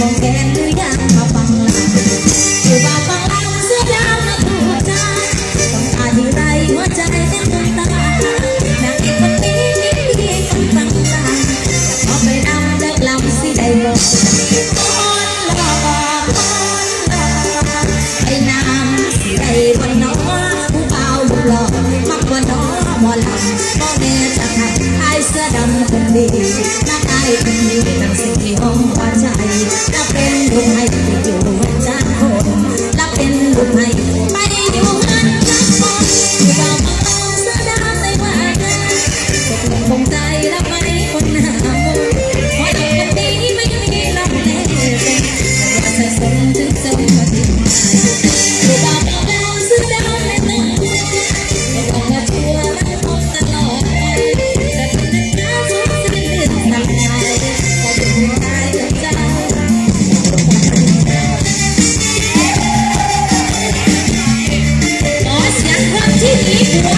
มองแก้มหรือยังปังลำคือปังลำเสื้อดมาถูกใจต้องตาที่ไรหัวใจเต้นตึงตานางเอกนนี้ดีคนตั้งตาพอไปนำเลิกลำสิได้บ่คนหล่อคนหล่อไปนำได้บ่น้อผู้บาวบุหล่อมักบ่น้อหมอลำบ่แม่จะทำให้เสื้อดำคนดี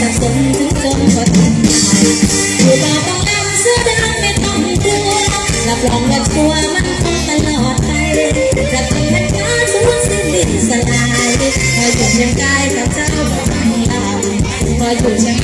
สัสนถึงจนกว่าทุ่ไอยู่ต่อต้องนำเสื้อดำไม่ต้องกลัวรับรองว่าชัวมันคงตลอดไปจะทำให้ฟ้าสูญสิ้นดินสลายคอยอยู่เชียงกายกับเจ้าประจำลาวคอยอยู่เชียง